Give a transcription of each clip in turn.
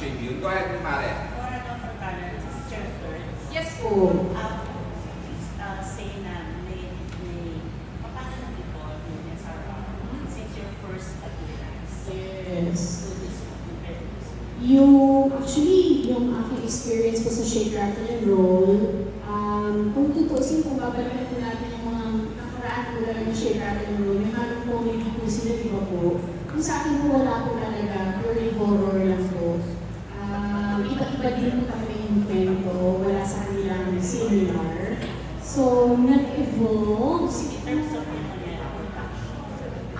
Tribune. Go ahead, Mare. For ano, for Karen, this is Jennifer. Yes po. Um, please, uh, say na may, may, paano na dito yung SRR since your first appearance Yes. this this Yung, actually, yung aking experience ko sa Shake, Rattle, and Roll, um, kung tutusin, kung babalikan po natin yung mga nakaraan ko lang ng Shake, Rattle, and Roll, yung halong comedy po sila, di ba po? Kung sa akin po, wala po talaga, purely horror po. Iba-iba din po kami kwento, wala sa kanilang similar. So, nag-evolve.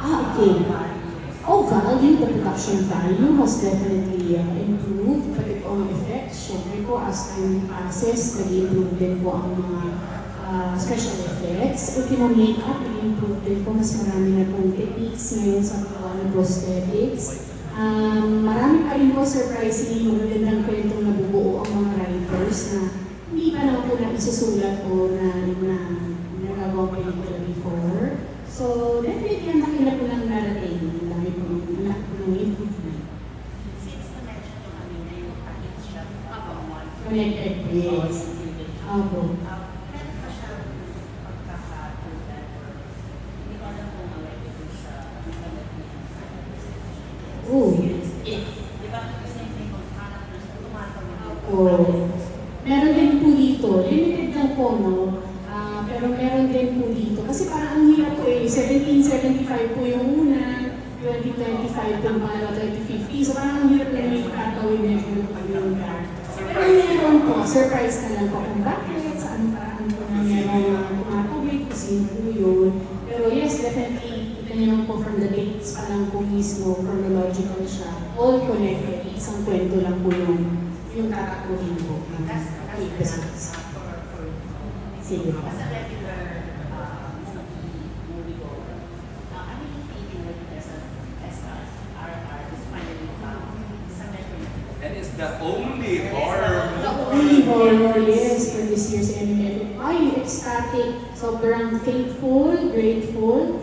Ah, okay. Oh, value, the production value has definitely uh, improved, but it all effects, syempre po, as time passes, nag-improve din po ang mga uh, special effects. If yung makeup, nag-improve din po, mas marami na pong techniques ngayon sa mga prosthetics. Um, marami pa rin po surprisingly magagandang kwentong nabubuo ang mga writers na hindi pa naman po na isusulat o na, na nagagawa pelikula before. So, definitely, ang laki na po ng narating. Ang laki po, ang laki po ng improvement. Since na-mention nyo kanina yung kahit siya Connected, yes. Opo. Um, meron pa siyang pagkakatulad or hindi ko alam kung aware ito sa internet niya. Oo. If, di ba, kasi may mga characters na tumatawag Oo. Meron din po dito, limited lang po, no? Ah, pero meron din po dito. Kasi parang ang hirap po eh, 1775 po yung una, 2025 po yung pangalawa, 2050. So parang ang hirap na yung katawin na yung pag yung Pero meron po, surprise na lang po kung bakit, saan paraan po na meron mga tumatawid, kung sino po yun. Pero yes, definitely, niyo naman po from the dates pa lang po mismo, chronological siya. All connected, isang kwento lang po yung yung tatakbuhin po ng That's that's episodes. for for Sige as a regular uh, movie goer. Uh, ano yung feeling with as a as a RR is finally found? And it's the only horror The movie. only horror, yes, for this year's Emmy. Ay, ecstatic. Sobrang faithful, grateful.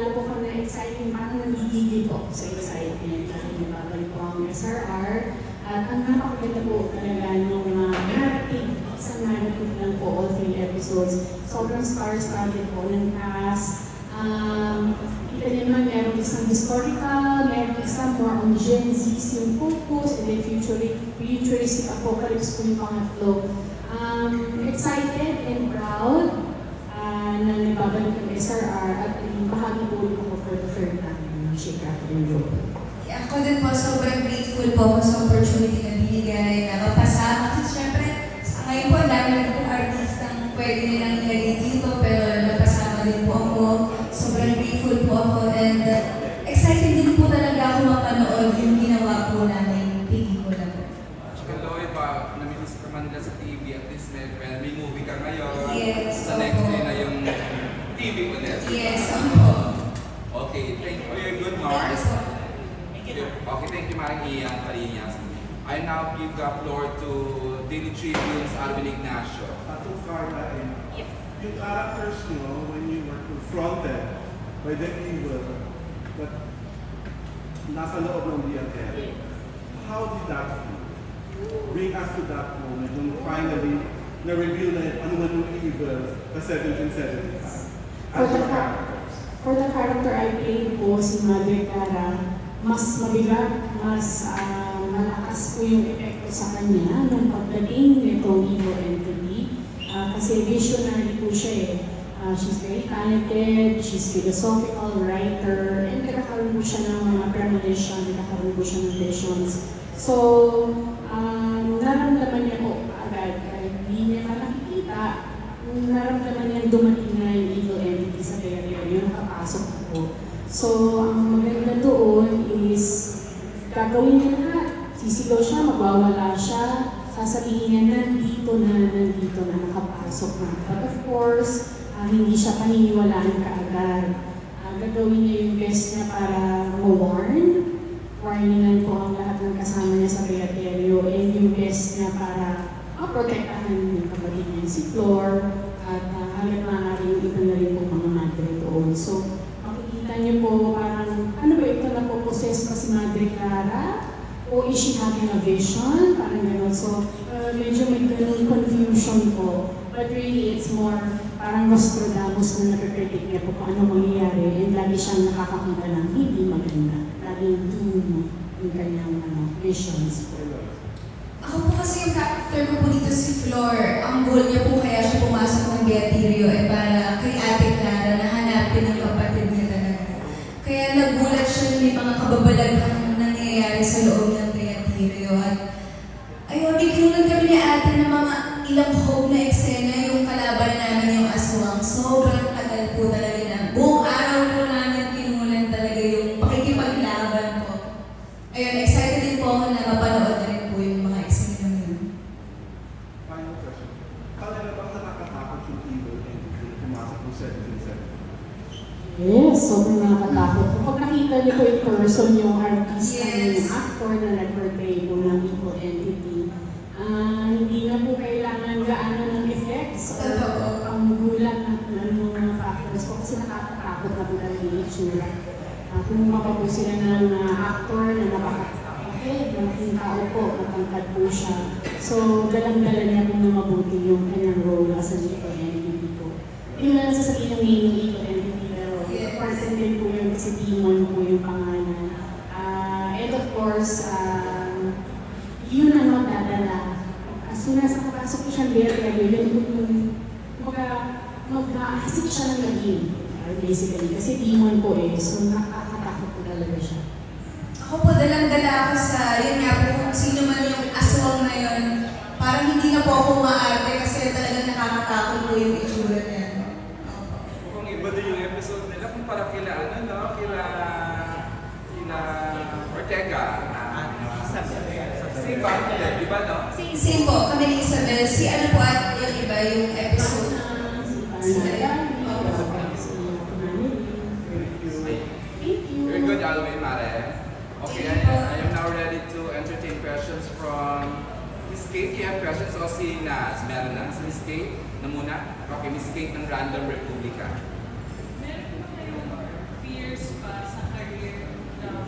Lalo po kung na-exciting, parang nagigigil po sa excitement. Dahil nababalik po ang SRR. At ang napakaganda po talaga ng uh, narrative, isang narrative lang po, all three episodes. Sobrang star-studded po ng cast. Um, kita niyo naman, meron isang historical, meron isang more on Gen Z yung focus, and then futuristic, futuristic apocalypse po yung pangatlo. Um, excited and proud uh, na nagbabalik ang SRR at naging bahagi po ulit ako for the third Rattle and Roll. Ako din po, sobrang grateful po ako sa opportunity na binigay na mapasama. Kasi syempre, sa ngayon po, dami na po artistang pwede nilang ilagay dito, pero napasama din po ako. Sobrang grateful po ako and uh, excited din po talaga ako mapanood yung ginawa po namin pelikula po. Tsaka Lloyd, pa, namilis ka man nila sa TV, at least may, may, movie ka ngayon. Yes, Sa next day na yung TV ulit. Yes, ako. Okay, thank you. You're good, Thank Mars. you po. Thank you. Okay, thank you, Maring Ian Parinas. I now give the floor to Daily Tribune's Alvin Ignacio. Tattoo Carla and Yes. yung characters nyo when you were confronted by the evil that nasa loob ng DLL, how did that feel? Bring us to that moment when finally na-reveal na ano man yung evil sa 1775 as For the characters. For the character I played po, si Madre Clara, mas mabigat, mas ah, malakas po yung epekto sa kanya nung pagdating nitong evil entity. Ah, kasi visionary po siya eh. Ah, she's very talented, she's philosophical writer, and nagkakaroon po siya ng mga premonition, nagkakaroon po siya ng visions. So, um, naramdaman niya po agad, kahit hindi niya pa nakikita, naramdaman niya dumating na yung evil entity sa territory, yung nakapasok na po. So, ang maganda doon is, gagawin niya lahat. Sisigaw siya, magwawala siya, sasabihin niya, nandito na, nandito na, nakapasok na. But of course, ah, hindi siya paniniwalaan kaagad. Ah, gagawin niya yung best niya para ma-warn. Warningan po ang lahat ng kasama niya sa Beaterio and yung best niya para maprotektahan yung kapatid niya si Flor at uh, hanggang maaari yung iba na rin po mga madre doon. So, makikita niyo po parang, ano ba ito, napoposes pa si Madre Clara? O is she having a vision? Parang gano'n. So, uh, medyo may ganun confusion po. But really, it's more parang Nostradamus na napipredict niya po kung ano mangyayari and lagi siyang nakakakita ng hindi maganda. Laging doom yung kanyang ano, visions. Ako po kasi yung character ko po dito si Flor. Ang goal niya po kaya siya pumasok ng Beaterio ay para kay Ate Clara na hanapin ang kapatid niya talaga. Kaya nagulat siya na may mga kababalaghang nangyayari sa loob ng Beaterio. At ayun, ikinunan kami ni Ate ng mga ilang hope na eksena yung kalaban namin yung aswang. Sobrang tagal po talaga na. Buong araw po namin kinunan talaga yung pakikipaglaban po. Ayun, excited din po ako na mapanood na rin po yung mga eksena yun. Final question. Talaga bang nakakatakot yung evil entity pumasok ng 1770? Yes, sobrang nakakatakot. Kapag nakita niyo po in person yung artist, Yes. yung actor na nag-portray po ng evil entity, ah, hindi na po kailangan gaano ng effects or Totoo. panggulat ng ng mga factors po kasi nakakatakot na po talaga yung itsura. Ah, kumuha pa po sila ng ah, actor na siya. So, dalang-dala niya po na mabuti yung kanyang role as an evil entity po. Mo lang sasabihin ng name ng evil entity, pero Yes. person din po yun kasi demon po yung pangalan. Ah, and of course, um, yun ang magdadala. As soon as nakapasok ko siyang bete, yun yung, kumbaga, mag-aasik siya ng naging. Uh, basically, kasi demon po eh, so nakakatakot po talaga siya. Ako po, dalang-dala ako sa, yun nga po, kung sino man yung aswang na yun, parang hindi na po ako maarte kasi talagang nakakatakot po yung itsura niya. Kung iba din yung episode nila, kung para kila ano, no? Kila... Kila... Ortega. Si Bang di ba, no? Same po, kami ni Isabel, si ano po at yung iba, yung episode. Si you. Very good, Alvin Mare. Okay, I, I am now ready to entertain questions from Miss Kate. You have questions o si Naz? Meron na. Si Miss Kate na muna. Okay, Miss Kate ng Random Republica. Meron po kayong fears pa sa career na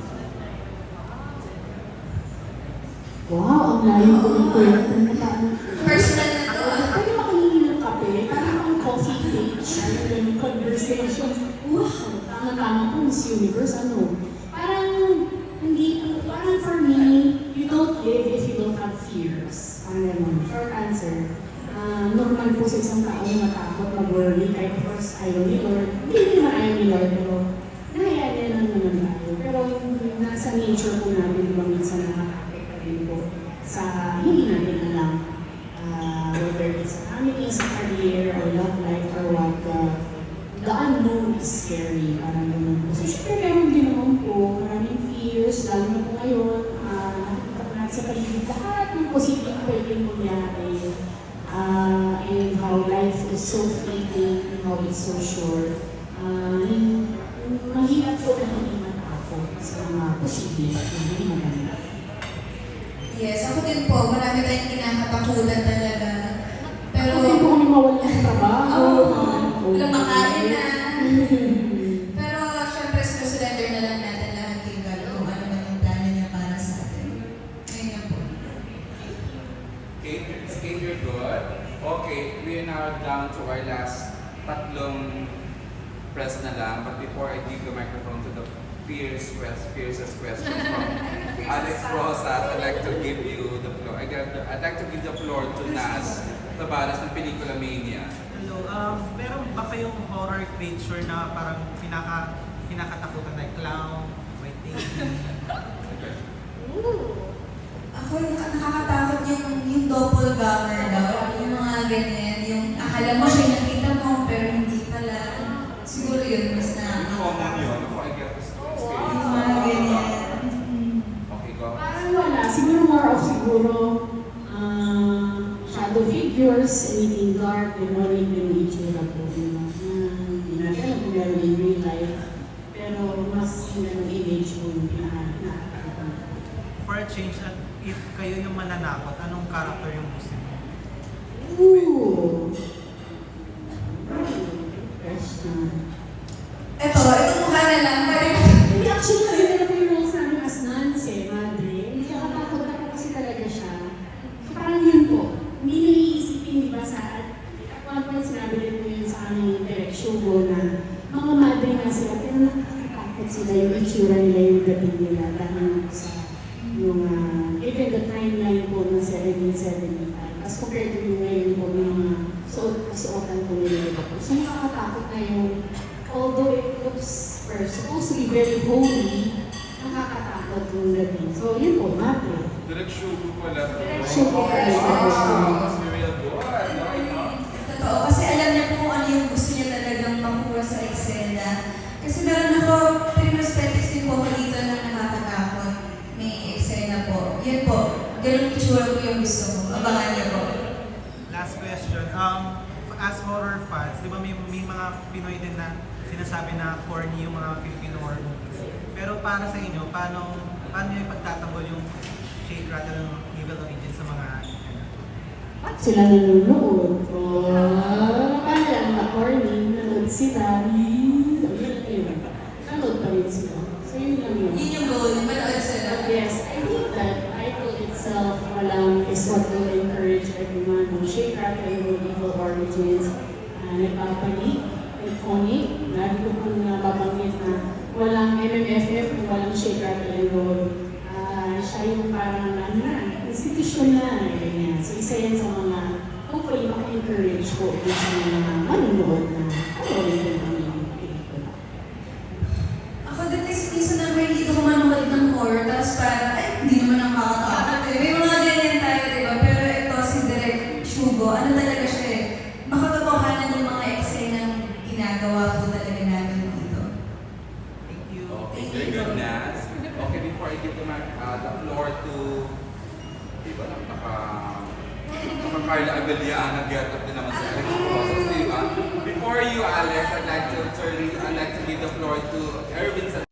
Wow, ang layo po ng kwento. Personal na to. Pwede makahingi ng kape? Parang ang coffee page. Conversation. Wow, tama-tama po, Miss Universe. Ano? Parang, hindi, parang for me, you don't live if you don't have fears. Parang ganun. Short answer. Ah, normal po sa isang tao na matakot, mag-worry. Kahit of course, ayaw ni Lord. Hindi naman ayaw ni Lord, pero nahayaan niya lang naman tayo. Pero yung nasa nature po natin, di ba minsan nakaka-apekto rin po sa hindi natin alam. Ah, whether it's family, sa career, or love life, or what, uh, the unknown is scary. Parang ganun po. So, syempre, meron din naman po maraming fears, lalo na po ngayon, ah, nakikita sa paligid lahat ng posibleng pwedeng mangyari. Ah, and how life is so fleeting, and how it's so short. Hin- mahirap po na hindi matakot sa mga posible at hindi maganda. Yes, ako din po, marami tayong kinakatakutan talaga. Pero, Pero po kami mawala ng trabaho. Oo, walang makain na. pero syempre, surrender na lang natin lahat kay God kung ano man yung plano niya para sa atin. Ayun nga po. Miss Kate, you're good. Okay, we are now down to our last tatlong press na lang. But before I give the microphone to the fierce quest, fiercest question from Alex Rosas, I'd like to give you the floor. I got, I'd like to give the floor to Nas Tabaras ng Pelikula Mania. Hello, um, meron ba kayong horror creature na parang pinaka pinakatakutan na clown, white siguro ah, shadow figures, anything dark, demonic, yung itsura po. Di ba? Na Hindi natin alam kung meron in real life. Pero mas yung ganong image po yung pinaka-nakakatakutan. For a change, at if kayo yung mananakot, anong character yung gusto mo? Ooh! Question. Ito, ito mukha na lang. Pwede mo. Hindi, actually, kayo na po yung roles namin as nuns eh, madre. Hindi ka katakot Shugo na mga madre nga sila, pero nakakatakot sila yung itsura nila yung dating nila dahil sa yung uh, even the timeline po ng 1775 as compared to ngayon po yung mga suot kasuotan po nila po. So nakakatakot na yung although it looks or supposed to be very holy, nakakatakot yung dating. So yun po, madre. Direct Shugo pala to. Direct Shugo pala. Yung gusto ko. Abangan niyo po. Last question. Um, as horror fans, di ba may, may mga Pinoy din na sinasabi na corny yung mga Filipino horror movies. Pero para sa inyo, paano, paano nyo ipagtatanggol yung shade rattle ng Evil Origin sa mga At sila nanonood. Oh, paano lang na corny, nanonood sila. Nanonood pa rin sila. So yun lang yun. Yun yung goal, manood sila. Yes, I think that title itself walang is what will encourage everyone who shake rattle and evil origins. Uh, nagpapanik, iconic. Lagi ko pong nababanggit na walang MMFF kung walang shake rattle and roll. Ah, siya yung parang ano na, institution na, ganyan. So isa yan sa mga hopefully maka-encourage dun sa mga manunood na panoorin din ang aming pelikula. Ako din kasi minsan na may hindi ako manood ng horror, tapos parang, ay, hindi naman nakakatakot eh. May mga ganyan tayo, di ba? Pero ito, si Direk Shugo, ano talaga siya eh, makatotohanan ng mga eksenang ginagawa po talaga namin dito. Thank you. Okay, very good, Naz. Okay, before I give the, uh, the floor to, di ba, naka, naka Carla Abeliana, get up din naman sa Alex Rosas, di ba? Before you, Alex, I'd like to, turn, I'd like to give the floor to Erwin Sa